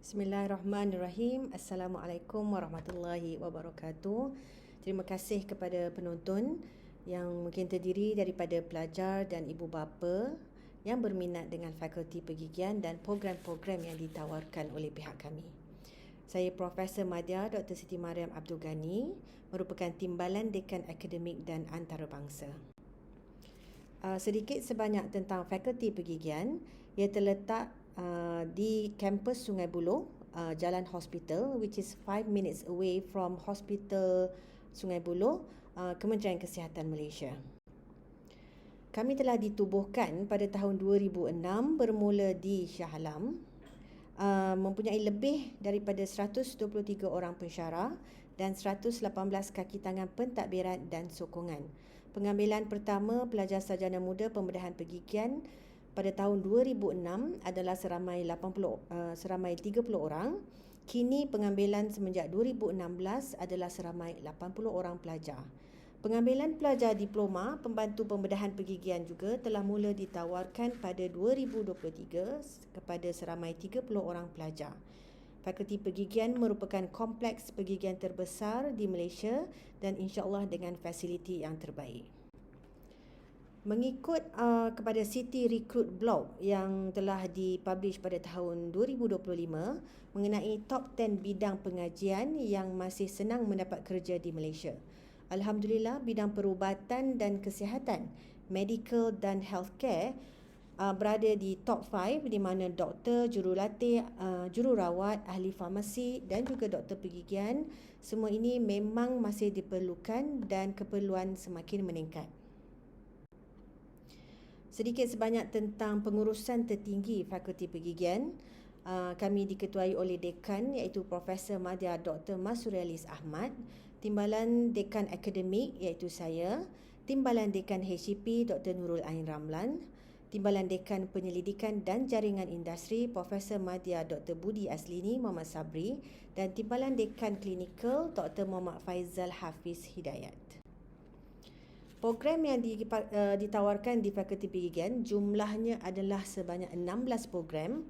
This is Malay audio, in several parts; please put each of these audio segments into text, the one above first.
Bismillahirrahmanirrahim. Assalamualaikum warahmatullahi wabarakatuh. Terima kasih kepada penonton yang mungkin terdiri daripada pelajar dan ibu bapa yang berminat dengan fakulti pergigian dan program-program yang ditawarkan oleh pihak kami. Saya Profesor Madya Dr. Siti Mariam Abdul Ghani merupakan Timbalan Dekan Akademik dan Antarabangsa. Uh, sedikit sebanyak tentang fakulti pergigian, ia terletak uh, di kampus Sungai Buloh, uh, Jalan Hospital which is 5 minutes away from Hospital Sungai Buloh, uh, Kementerian Kesihatan Malaysia. Kami telah ditubuhkan pada tahun 2006 bermula di Shah Alam. Uh, mempunyai lebih daripada 123 orang pensyarah dan 118 kaki tangan pentadbiran dan sokongan. Pengambilan pertama pelajar sarjana muda pembedahan pergigian pada tahun 2006 adalah seramai 80 uh, seramai 30 orang. Kini pengambilan semenjak 2016 adalah seramai 80 orang pelajar. Pengambilan pelajar diploma pembantu pembedahan pergigian juga telah mula ditawarkan pada 2023 kepada seramai 30 orang pelajar. Fakulti Pergigian merupakan kompleks pergigian terbesar di Malaysia dan insya-Allah dengan fasiliti yang terbaik. Mengikut uh, kepada City Recruit Blog yang telah dipublish pada tahun 2025 mengenai top 10 bidang pengajian yang masih senang mendapat kerja di Malaysia. Alhamdulillah bidang perubatan dan kesihatan, medical dan healthcare uh, berada di top 5 di mana doktor, jurulatih, uh, jururawat, ahli farmasi dan juga doktor pergigian semua ini memang masih diperlukan dan keperluan semakin meningkat. Sedikit sebanyak tentang pengurusan tertinggi Fakulti Pergigian. Uh, kami diketuai oleh Dekan iaitu Profesor Madya Dr. Masurialis Ahmad, Timbalan Dekan Akademik iaitu saya, Timbalan Dekan HCP Dr. Nurul Ain Ramlan, Timbalan Dekan Penyelidikan dan Jaringan Industri Profesor Madya Dr. Budi Aslini Muhammad Sabri dan Timbalan Dekan Klinikal Dr. Muhammad Faizal Hafiz Hidayat. Program yang uh, ditawarkan di Fakulti Pergigian jumlahnya adalah sebanyak 16 program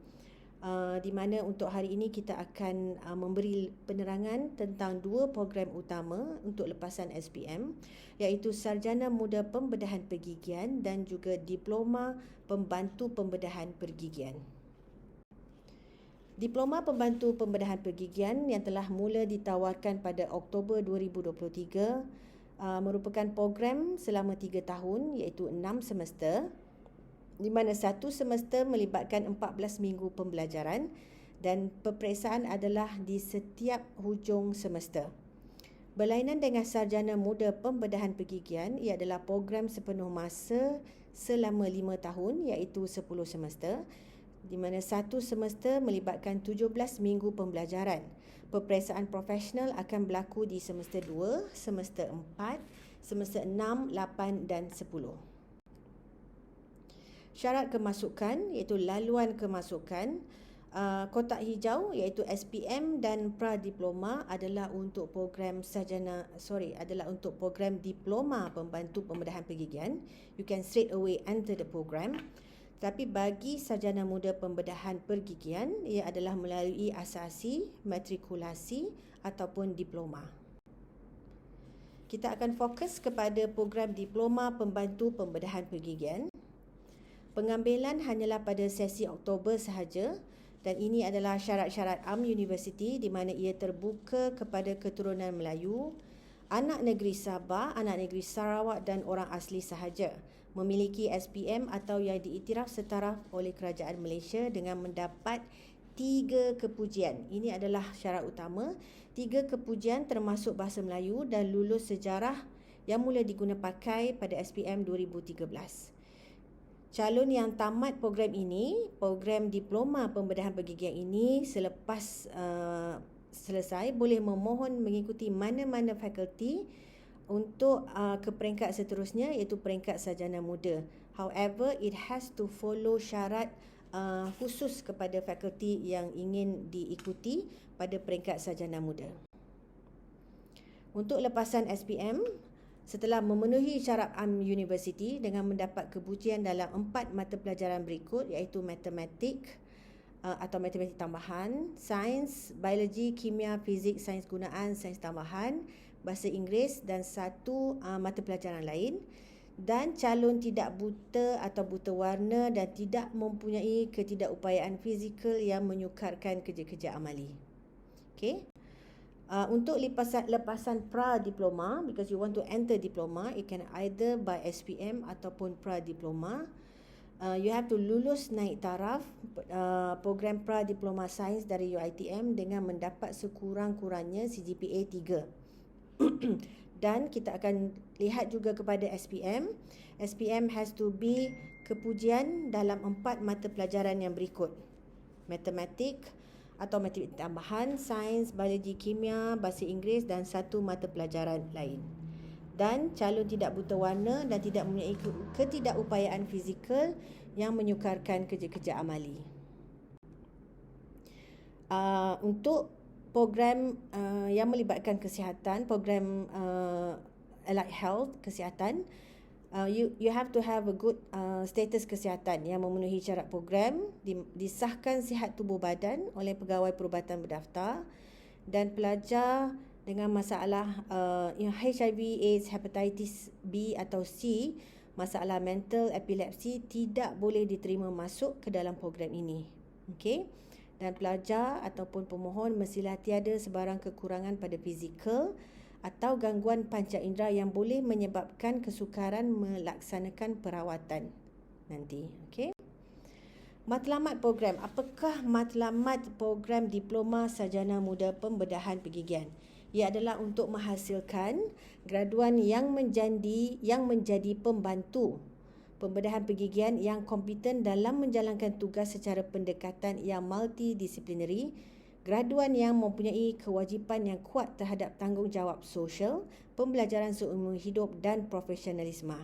uh, di mana untuk hari ini kita akan uh, memberi penerangan tentang dua program utama untuk lepasan SPM iaitu Sarjana Muda Pembedahan Pergigian dan juga Diploma Pembantu Pembedahan Pergigian. Diploma Pembantu Pembedahan Pergigian yang telah mula ditawarkan pada Oktober 2023 Uh, merupakan program selama tiga tahun iaitu enam semester di mana satu semester melibatkan 14 minggu pembelajaran dan peperiksaan adalah di setiap hujung semester. Berlainan dengan sarjana muda pembedahan pergigian, ia adalah program sepenuh masa selama lima tahun iaitu 10 semester di mana satu semester melibatkan 17 minggu pembelajaran peperiksaan profesional akan berlaku di semester 2, semester 4, semester 6, 8 dan 10. Syarat kemasukan iaitu laluan kemasukan uh, kotak hijau iaitu SPM dan pra-diploma adalah untuk program sarjana sorry adalah untuk program diploma pembantu pembedahan pergigian. You can straight away enter the program. Tapi bagi sarjana muda pembedahan pergigian, ia adalah melalui asasi, matrikulasi ataupun diploma. Kita akan fokus kepada program diploma pembantu pembedahan pergigian. Pengambilan hanyalah pada sesi Oktober sahaja dan ini adalah syarat-syarat AM University di mana ia terbuka kepada keturunan Melayu, anak negeri Sabah, anak negeri Sarawak dan orang asli sahaja memiliki SPM atau yang diiktiraf setaraf oleh kerajaan Malaysia dengan mendapat tiga kepujian. Ini adalah syarat utama. Tiga kepujian termasuk bahasa Melayu dan lulus sejarah yang mula diguna pakai pada SPM 2013. Calon yang tamat program ini, program diploma pembedahan pergigian ini selepas uh, selesai boleh memohon mengikuti mana-mana fakulti untuk uh, ke peringkat seterusnya iaitu peringkat sarjana muda. However, it has to follow syarat uh, khusus kepada fakulti yang ingin diikuti pada peringkat sarjana muda. Untuk lepasan SPM, setelah memenuhi syarat AM University dengan mendapat kebucian dalam empat mata pelajaran berikut iaitu matematik, uh, atau matematik tambahan, sains, biologi, kimia, fizik, sains gunaan, sains tambahan, bahasa Inggeris dan satu uh, mata pelajaran lain dan calon tidak buta atau buta warna dan tidak mempunyai ketidakupayaan fizikal yang menyukarkan kerja-kerja amali. Okay. Uh, untuk lepasan, lepasan pra-diploma, because you want to enter diploma, it can either by SPM ataupun pra-diploma. Uh, you have to lulus naik taraf uh, program pra-diploma sains dari UITM dengan mendapat sekurang-kurangnya CGPA 3. dan kita akan lihat juga kepada SPM. SPM has to be kepujian dalam empat mata pelajaran yang berikut. Matematik atau matematik tambahan, sains, biologi, kimia, bahasa Inggeris dan satu mata pelajaran lain. Dan calon tidak buta warna dan tidak mempunyai ketidakupayaan fizikal yang menyukarkan kerja-kerja amali. Uh, untuk program uh, yang melibatkan kesihatan, program uh, allied health kesihatan, uh, you you have to have a good uh, status kesihatan yang memenuhi syarat program, di, disahkan sihat tubuh badan oleh pegawai perubatan berdaftar dan pelajar dengan masalah uh, HIV, AIDS, hepatitis B atau C, masalah mental, epilepsi tidak boleh diterima masuk ke dalam program ini. Okay dan pelajar ataupun pemohon mestilah tiada sebarang kekurangan pada fizikal atau gangguan panca indera yang boleh menyebabkan kesukaran melaksanakan perawatan nanti. Okey. Matlamat program. Apakah matlamat program Diploma Sarjana Muda Pembedahan Pergigian? Ia adalah untuk menghasilkan graduan yang menjadi yang menjadi pembantu pembedahan pergigian yang kompeten dalam menjalankan tugas secara pendekatan yang multidisiplinary, graduan yang mempunyai kewajipan yang kuat terhadap tanggungjawab sosial, pembelajaran seumur hidup dan profesionalisme.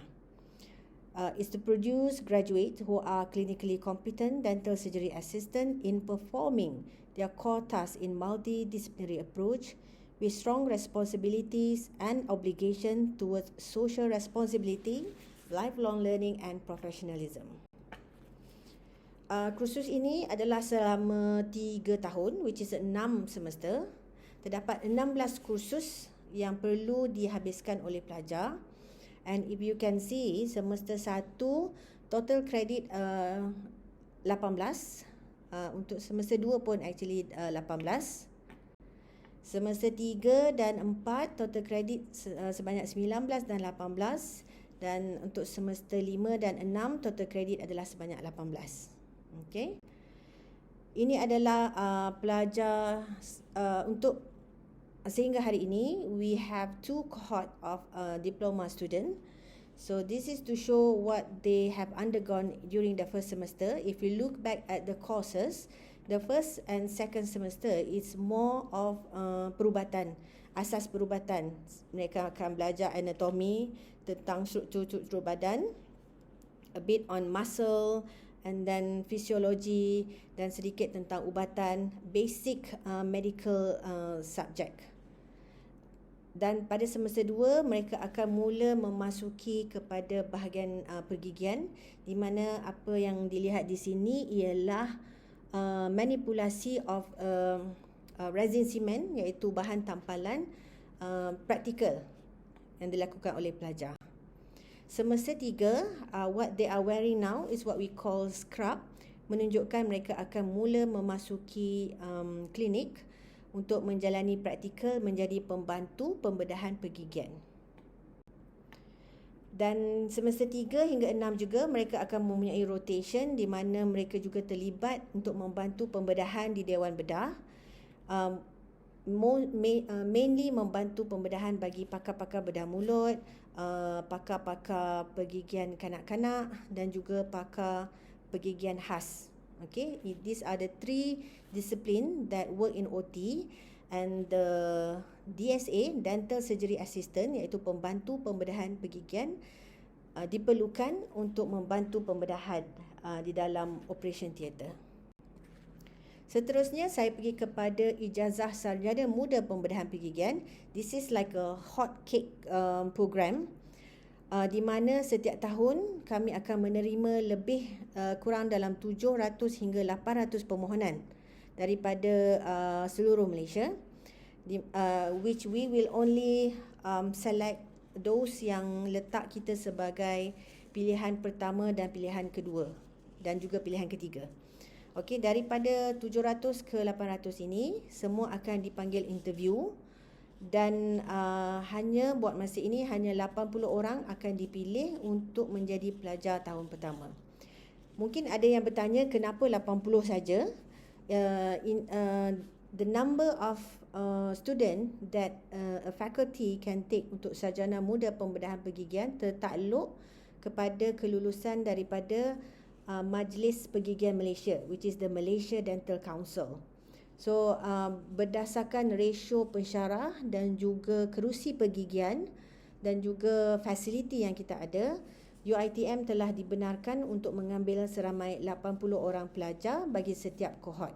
Uh, is to produce graduate who are clinically competent dental surgery assistant in performing their core tasks in multidisciplinary approach with strong responsibilities and obligation towards social responsibility lifelong learning and professionalism. Uh, kursus ini adalah selama 3 tahun which is 6 semester. Terdapat 16 kursus yang perlu dihabiskan oleh pelajar. And if you can see semester 1 total credit uh, 18 uh, untuk semester 2 pun actually uh, 18. Semester 3 dan 4 total credit uh, sebanyak 19 dan 18 dan untuk semester 5 dan 6 total kredit adalah sebanyak 18. Okey. Ini adalah uh, pelajar uh, untuk sehingga hari ini we have two cohort of uh, diploma student. So this is to show what they have undergone during the first semester. If we look back at the courses, the first and second semester is more of uh, perubatan, asas perubatan. Mereka akan belajar anatomy, tentang struktur-struktur badan, a bit on muscle and then physiology dan sedikit tentang ubatan, basic uh, medical uh, subject. Dan pada semester dua mereka akan mula memasuki kepada bahagian uh, pergigian di mana apa yang dilihat di sini ialah uh, manipulasi of uh, uh, resin cement iaitu bahan tampalan uh, praktikal yang dilakukan oleh pelajar. Semester tiga, uh, what they are wearing now is what we call scrub, menunjukkan mereka akan mula memasuki um, klinik untuk menjalani praktikal menjadi pembantu pembedahan pergigian. Dan semester tiga hingga enam juga mereka akan mempunyai rotation di mana mereka juga terlibat untuk membantu pembedahan di Dewan Bedah. Um, Uh, mainly membantu pembedahan bagi pakar-pakar bedah mulut, uh, pakar-pakar pergigian kanak-kanak dan juga pakar pergigian khas. Okay, these are the three discipline that work in OT and the DSA, Dental Surgery Assistant iaitu pembantu pembedahan pergigian uh, diperlukan untuk membantu pembedahan uh, di dalam operation theatre. Seterusnya saya pergi kepada ijazah sarjana muda pembedahan pergigian. This is like a hot cake um, program. uh, di mana setiap tahun kami akan menerima lebih uh, kurang dalam 700 hingga 800 permohonan daripada uh, seluruh Malaysia di, uh, which we will only um, select those yang letak kita sebagai pilihan pertama dan pilihan kedua dan juga pilihan ketiga. Okey, daripada 700 ke 800 ini semua akan dipanggil interview dan uh, hanya buat masa ini hanya 80 orang akan dipilih untuk menjadi pelajar tahun pertama. Mungkin ada yang bertanya kenapa 80 saja? Uh, in uh, the number of uh, student that uh, a faculty can take untuk sarjana muda pembedahan pergigian tertakluk kepada kelulusan daripada uh, Majlis Pergigian Malaysia which is the Malaysia Dental Council. So uh, berdasarkan rasio pensyarah dan juga kerusi pergigian dan juga fasiliti yang kita ada, UiTM telah dibenarkan untuk mengambil seramai 80 orang pelajar bagi setiap kohort.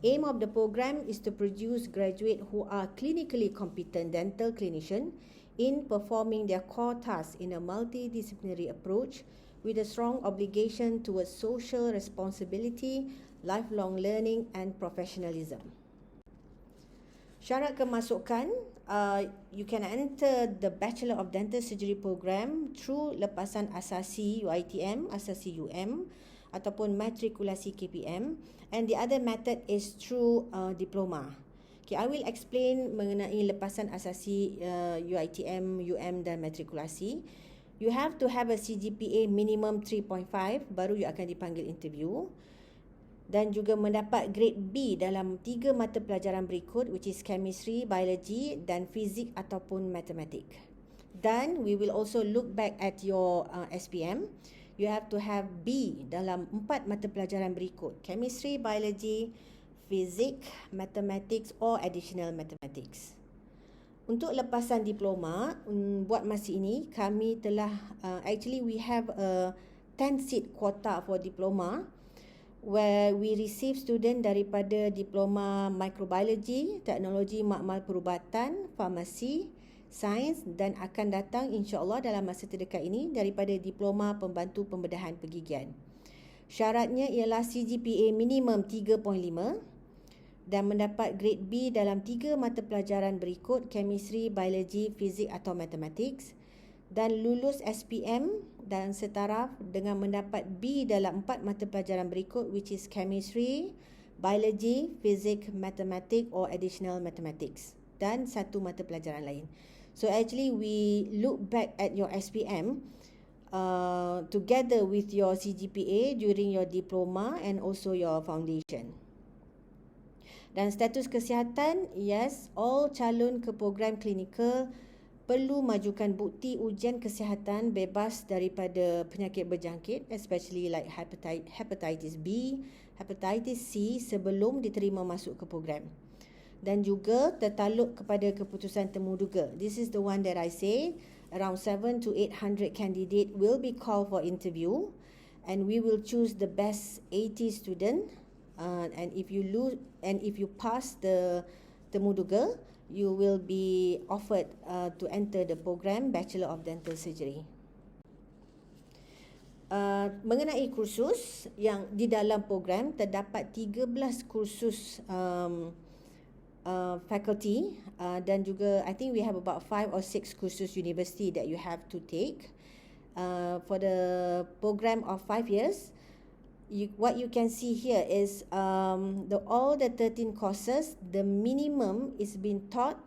Aim of the program is to produce graduate who are clinically competent dental clinician in performing their core tasks in a multidisciplinary approach with a strong obligation towards social responsibility, lifelong learning and professionalism. Syarat kemasukan, uh, you can enter the Bachelor of Dental Surgery program through lepasan asasi UITM, asasi UM ataupun matrikulasi KPM and the other method is through uh, diploma. Okay, I will explain mengenai lepasan asasi uh, UITM, UM dan matrikulasi. You have to have a CGPA minimum 3.5 baru you akan dipanggil interview dan juga mendapat grade B dalam tiga mata pelajaran berikut which is chemistry, biology dan fizik ataupun matematik. Dan we will also look back at your uh, SPM. You have to have B dalam empat mata pelajaran berikut. Chemistry, biology, fizik, mathematics or additional mathematics. Untuk lepasan diploma, um, buat masa ini kami telah uh, actually we have a 10 seat quota for diploma where we receive student daripada diploma microbiology, teknologi makmal perubatan, farmasi, sains dan akan datang insya-Allah dalam masa terdekat ini daripada diploma pembantu pembedahan pergigian. Syaratnya ialah CGPA minimum 3.5 dan mendapat grade B dalam tiga mata pelajaran berikut chemistry, biology, fizik atau mathematics dan lulus SPM dan setaraf dengan mendapat B dalam empat mata pelajaran berikut which is chemistry, biology, physics, mathematics or additional mathematics dan satu mata pelajaran lain. So actually we look back at your SPM uh, together with your CGPA during your diploma and also your foundation. Dan status kesihatan, yes, all calon ke program klinikal perlu majukan bukti ujian kesihatan bebas daripada penyakit berjangkit especially like hepatitis B, hepatitis C sebelum diterima masuk ke program. Dan juga tertaluk kepada keputusan temuduga. This is the one that I say around 7 to 800 candidate will be called for interview and we will choose the best 80 student uh, and if you lose and if you pass the temuduga you will be offered uh, to enter the program Bachelor of Dental Surgery. Uh, mengenai kursus yang di dalam program terdapat 13 kursus um, uh, faculty uh, dan juga I think we have about 5 or 6 kursus university that you have to take uh, for the program of 5 years you, what you can see here is um, the all the 13 courses, the minimum is being taught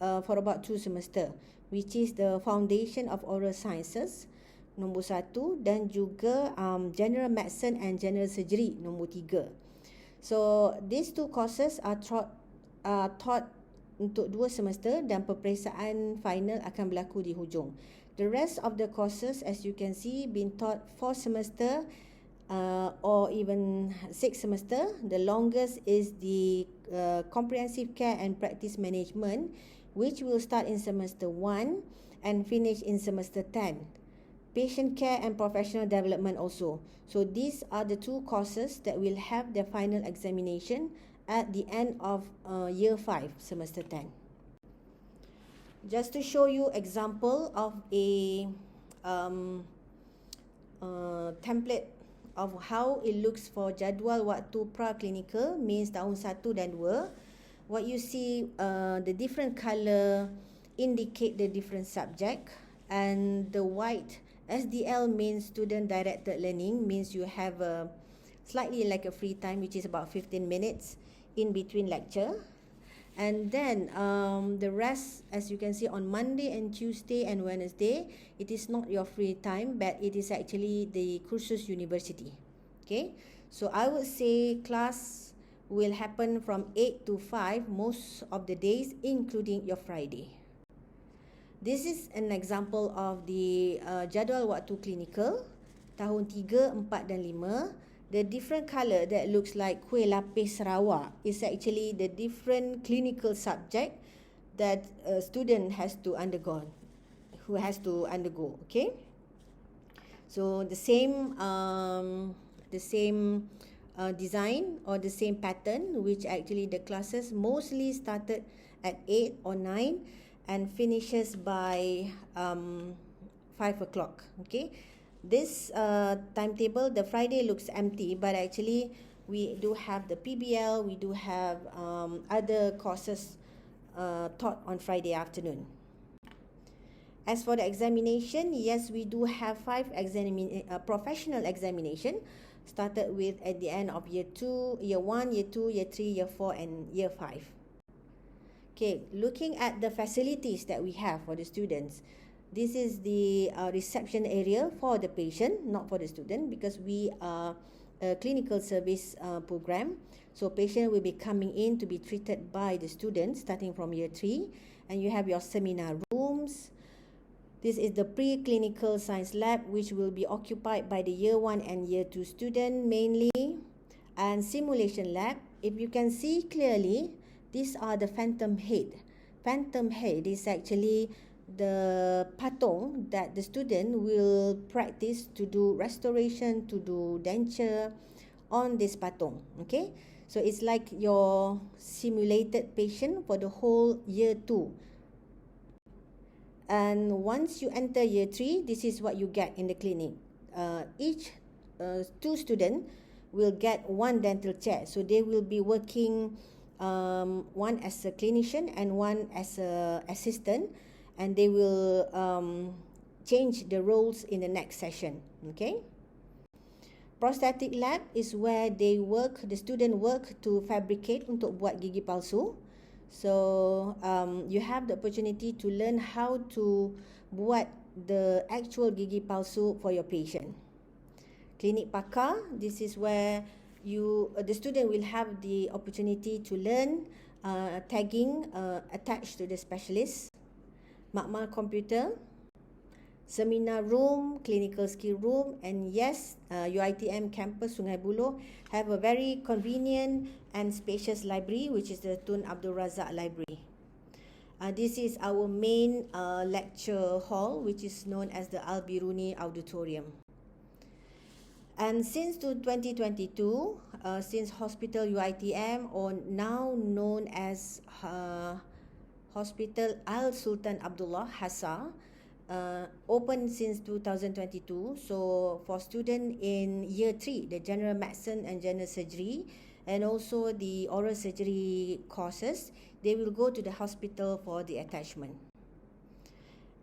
uh, for about two semester, which is the foundation of oral sciences, nombor satu, dan juga um, general medicine and general surgery, nombor tiga. So these two courses are taught, uh, taught untuk dua semester dan peperiksaan final akan berlaku di hujung. The rest of the courses, as you can see, been taught four semester uh, or even six semester. The longest is the uh, comprehensive care and practice management, which will start in semester one and finish in semester ten. Patient care and professional development also. So these are the two courses that will have their final examination at the end of uh, year five, semester ten. just to show you example of a um, uh, template of how it looks for jadual waktu pra-clinical means tahun 1 dan 2 what you see uh, the different color indicate the different subject. And the white SDL means student directed learning means you have a slightly like a free time which is about 15 minutes in between lecture and then um, the rest as you can see on monday and tuesday and wednesday it is not your free time but it is actually the cursus university. Okay? So i would say class will happen from 8 to 5 most of the days including your friday. This is an example of the uh, jadual waktu clinical tahun 3 4 dan 5 the different color that looks like kuih lapis Sarawak is actually the different clinical subject that a student has to undergo who has to undergo okay? So the same um the same uh, design or the same pattern which actually the classes mostly started at 8 or 9 and finishes by um 5 o'clock okay this uh, timetable, the Friday looks empty, but actually we do have the PBL, we do have um, other courses uh, taught on Friday afternoon. As for the examination, yes, we do have five examina- uh, professional examination started with at the end of year two, year one, year two, year three, year four, and year five. Okay, looking at the facilities that we have for the students, this is the uh, reception area for the patient, not for the student, because we are a clinical service uh, program. So patient will be coming in to be treated by the students starting from year three, and you have your seminar rooms. This is the preclinical science lab, which will be occupied by the year one and year two student mainly, and simulation lab. If you can see clearly, these are the phantom head. Phantom head is actually the patung that the student will practice to do restoration, to do denture on this patung. Okay, so it's like your simulated patient for the whole year two. And once you enter year three, this is what you get in the clinic. Uh, each uh, two student will get one dental chair, so they will be working um, one as a clinician and one as a assistant and they will um, change the roles in the next session. Okay. Prosthetic lab is where they work, the student work to fabricate untuk buat gigi palsu. So um, you have the opportunity to learn how to buat the actual gigi palsu for your patient. Klinik pakar, this is where you uh, the student will have the opportunity to learn uh, tagging uh, attached to the specialist makmal komputer, seminar room, clinical skill room and yes, uh, UITM campus Sungai Buloh have a very convenient and spacious library which is the Tun Abdul Razak Library. Uh, this is our main uh, lecture hall which is known as the Al Biruni Auditorium. And since 2022, uh, since Hospital UITM or now known as uh, Hospital Al Sultan Abdullah Hassa uh, open since 2022. So for student in year three, the general medicine and general surgery, and also the oral surgery courses, they will go to the hospital for the attachment.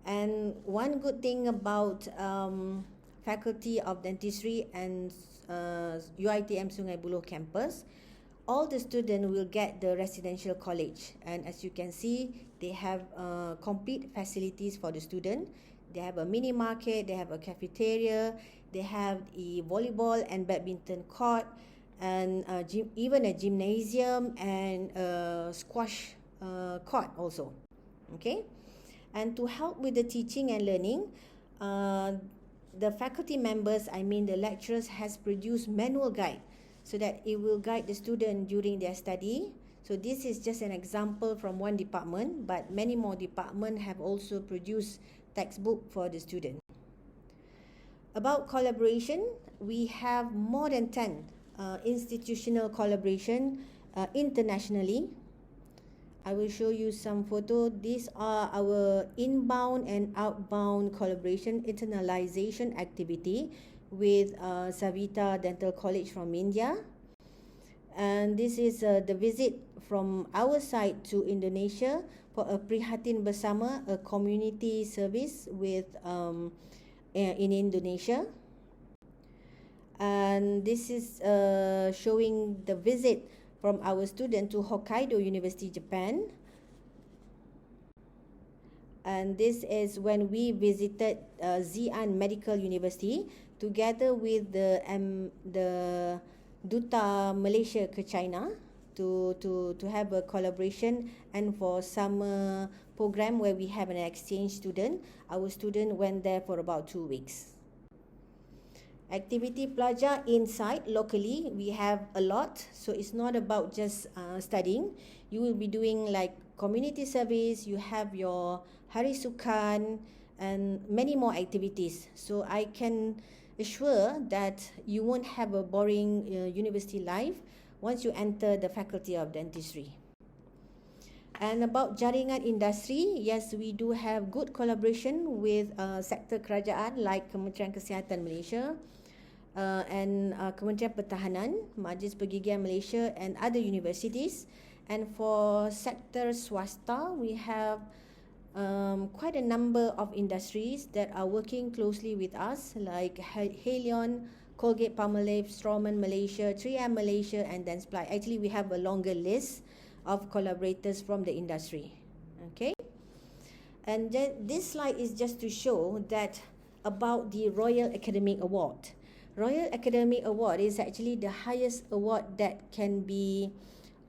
And one good thing about um, Faculty of Dentistry and uh, UITM Sungai Buloh campus, all the students will get the residential college. And as you can see they have uh, complete facilities for the student. They have a mini market they have a cafeteria they have a volleyball and badminton court and uh, gym, even a gymnasium and a squash uh, court also. Okay? And to help with the teaching and learning uh, the faculty members i mean the lecturers has produced manual guide so that it will guide the student during their study. So this is just an example from one department, but many more departments have also produced textbook for the student. About collaboration, we have more than 10 uh, institutional collaboration uh, internationally. I will show you some photo. These are our inbound and outbound collaboration internalization activity with uh, Savita Dental College from India. And this is uh, the visit from our side to Indonesia for a Prihatin Bersama, a community service with um, in Indonesia. And this is uh, showing the visit from our student to Hokkaido University, Japan. And this is when we visited uh, Xi'an Medical University together with the um, the Duta Malaysia ke China to to to have a collaboration and for summer program where we have an exchange student. Our student went there for about two weeks. Activity pelajar inside locally, we have a lot. So it's not about just uh, studying. You will be doing like community service, you have your hari sukan and many more activities. So I can assure that you won't have a boring uh, university life once you enter the faculty of dentistry. And about jaringan industri, yes, we do have good collaboration with uh, sektor kerajaan like Kementerian Kesihatan Malaysia, uh, and uh, Kementerian Pertahanan, Majlis Pergigian Malaysia and other universities. And for sector swasta, we have um, quite a number of industries that are working closely with us like Halion, Colgate Palmolive, Stroman Malaysia, 3M Malaysia and Dentsply. Actually, we have a longer list of collaborators from the industry. Okay. And then this slide is just to show that about the Royal Academic Award. Royal Academy Award is actually the highest award that can be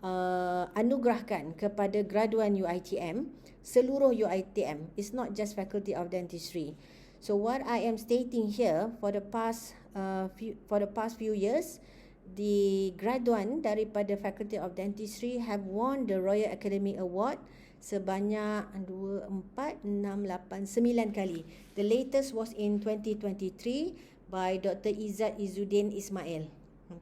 uh, anugerahkan kepada graduan UiTM seluruh UiTM it's not just faculty of dentistry. So what i am stating here for the past uh, few, for the past few years the graduan daripada faculty of dentistry have won the Royal Academy Award sebanyak 2 4 6 8 9 kali. The latest was in 2023 by Dr. Izzat Izzuddin Ismail.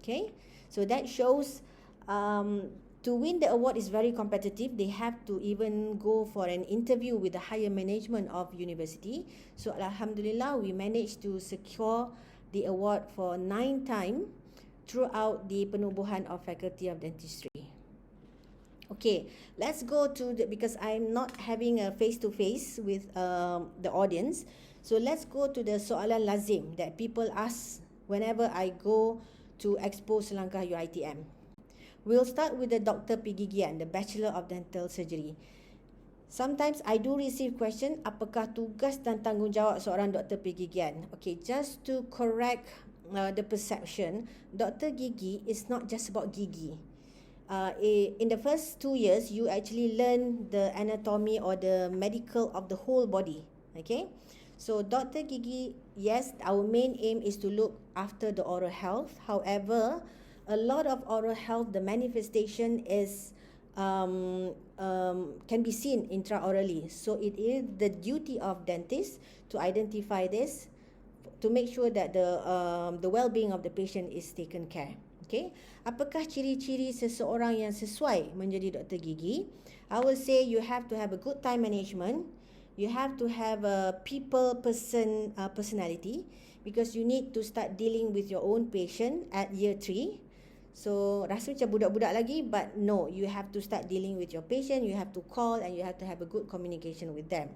Okay, so that shows um, to win the award is very competitive. They have to even go for an interview with the higher management of university. So Alhamdulillah, we managed to secure the award for nine time throughout the penubuhan of Faculty of Dentistry. Okay, let's go to the because I'm not having a face to face with um, the audience. So let's go to the soalan lazim that people ask whenever I go to Expo Selangkah UiTM. We'll start with the Dr. Pigigian, the Bachelor of Dental Surgery. Sometimes I do receive question, apakah tugas dan tanggungjawab seorang Dr. Pigigian? Okay, just to correct uh, the perception, Dr. Gigi is not just about gigi. Uh, in the first two years, you actually learn the anatomy or the medical of the whole body. Okay, So Dr. Gigi, yes, our main aim is to look after the oral health. However, a lot of oral health, the manifestation is um, um, can be seen intraorally. So it is the duty of dentists to identify this to make sure that the um, the well-being of the patient is taken care. Okay, apakah ciri-ciri seseorang yang sesuai menjadi doktor gigi? I will say you have to have a good time management you have to have a people person uh, personality because you need to start dealing with your own patient at year 3 so rasa macam budak-budak lagi but no you have to start dealing with your patient you have to call and you have to have a good communication with them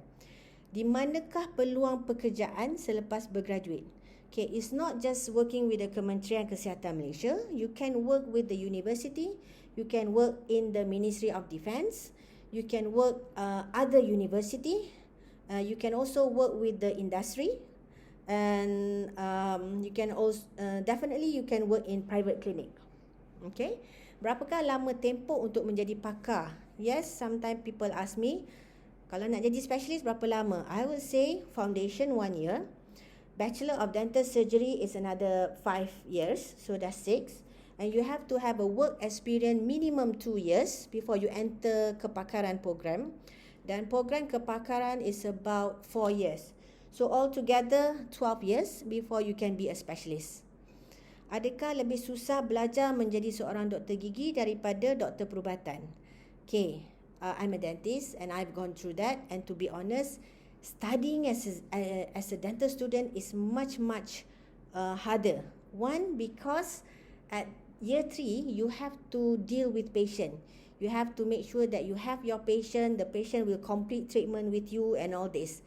di manakah peluang pekerjaan selepas bergraduate Okay, it's not just working with the Kementerian Kesihatan Malaysia. You can work with the university. You can work in the Ministry of Defence. You can work uh, other university uh, you can also work with the industry and um, you can also uh, definitely you can work in private clinic. Okay? Berapakah lama tempoh untuk menjadi pakar? Yes sometimes people ask me kalau nak jadi specialist berapa lama? I would say foundation one year. Bachelor of dental surgery is another five years so that's six. And you have to have a work experience minimum two years before you enter kepakaran program dan program kepakaran is about 4 years. So altogether 12 years before you can be a specialist. Adakah lebih susah belajar menjadi seorang doktor gigi daripada doktor perubatan? Okay. uh, I'm a dentist and I've gone through that. And to be honest, studying as a, uh, as a dental student is much, much uh, harder. One, because at year three, you have to deal with patient. You have to make sure that you have your patient, the patient will complete treatment with you and all this.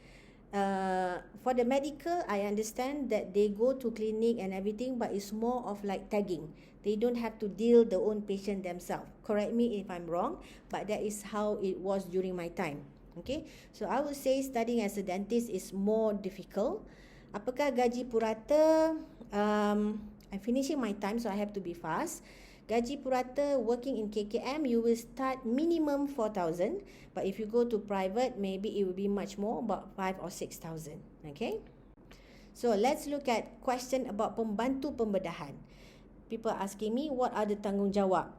Uh, for the medical, I understand that they go to clinic and everything, but it's more of like tagging. They don't have to deal the own patient themselves. Correct me if I'm wrong, but that is how it was during my time. Okay, so I would say studying as a dentist is more difficult. Apakah gaji purata? Um, I'm finishing my time, so I have to be fast. Gaji purata working in KKM, you will start minimum 4,000. But if you go to private, maybe it will be much more, about 5 or 6,000. Okay? So let's look at question about pembantu pembedahan. People asking me, what are the tanggungjawab?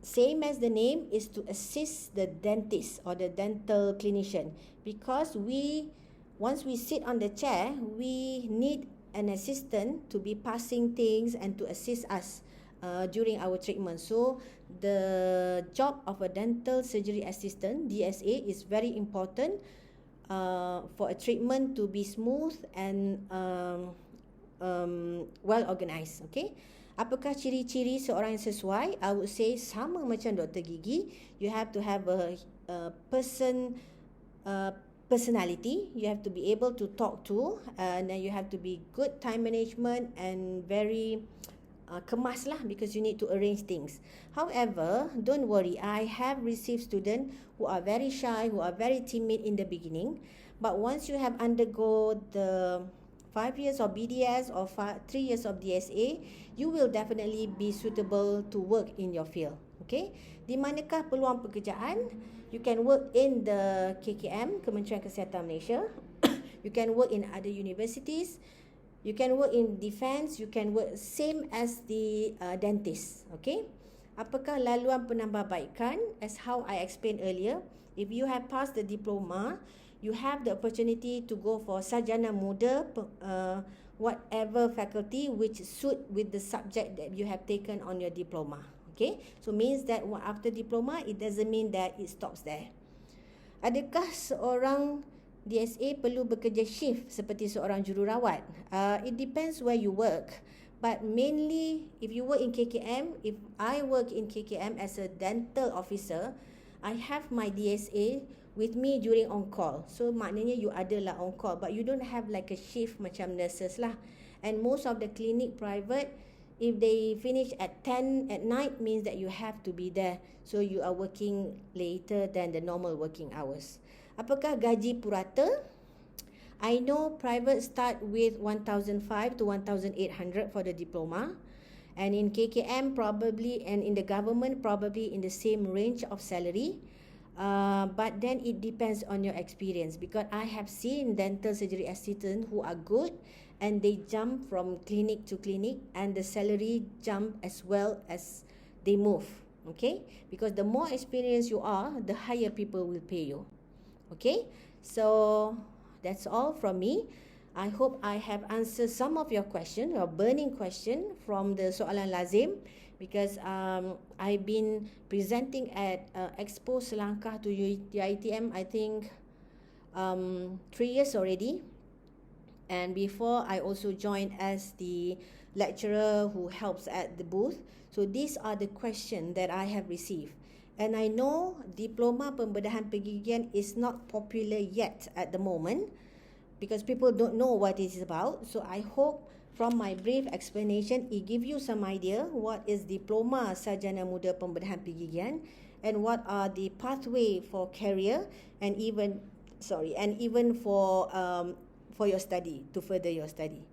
Same as the name is to assist the dentist or the dental clinician. Because we, once we sit on the chair, we need an assistant to be passing things and to assist us uh, during our treatment. So the job of a dental surgery assistant DSA is very important uh, for a treatment to be smooth and um, um, well organized. Okay. Apakah ciri-ciri seorang yang sesuai? I would say sama macam doktor gigi. You have to have a, a person uh, personality you have to be able to talk to and then you have to be good time management and very uh, kemas lah because you need to arrange things. However don't worry i have received students who are very shy who are very timid in the beginning. But once you have undergo the five years of bds or five, three years of dsa you will definitely be suitable to work in your field okay? Di manakah peluang pekerjaan? You can work in the KKM Kementerian Kesihatan Malaysia. You can work in other universities you can work in defence you can work same as the uh, dentist okay? Apakah laluan penambahbaikan as how I explained earlier if you have passed the diploma you have the opportunity to go for sarjana muda uh, whatever faculty which suit with the subject that you have taken on your diploma Okay, so means that after diploma, it doesn't mean that it stops there. Adakah seorang DSA perlu bekerja shift seperti seorang jururawat? Uh, it depends where you work. But mainly, if you work in KKM, if I work in KKM as a dental officer, I have my DSA with me during on call. So maknanya you adalah on call, but you don't have like a shift macam nurses lah. And most of the clinic private, if they finish at 10 at night means that you have to be there so you are working later than the normal working hours apakah gaji purata? I know private start with 1005 to 1800 for the diploma. And in kkm probably and in the government probably in the same range of salary. Uh, but then it depends on your experience. Because i have seen dental surgery assistant who are good and they jump from clinic to clinic and the salary jump as well as they move. Okay? Because the more experienced you are the higher people will pay you okay so that's all from me i hope i have answered some of your question your burning question from the soalan lazim because um i've been presenting at uh, expo selangkah to UiTM i think um 3 years already and before I also joined as the lecturer who helps at the booth. So these are the questions that I have received. And I know diploma pembedahan pergigian is not popular yet at the moment because people don't know what it is about. So I hope from my brief explanation it give you some idea what is diploma sarjana muda pembedahan pergigian and what are the pathway for career and even sorry and even for um, for your study, to further your study.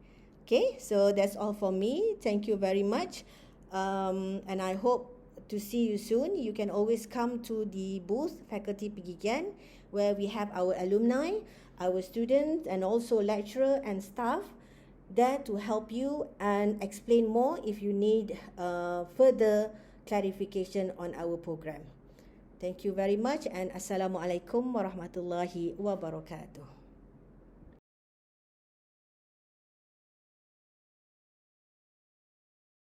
Okay, so that's all for me. Thank you very much. Um, and I hope to see you soon. You can always come to the booth, Faculty Pergigian, where we have our alumni, our students, and also lecturer and staff there to help you and explain more if you need uh, further clarification on our program. Thank you very much and Assalamualaikum warahmatullahi wabarakatuh.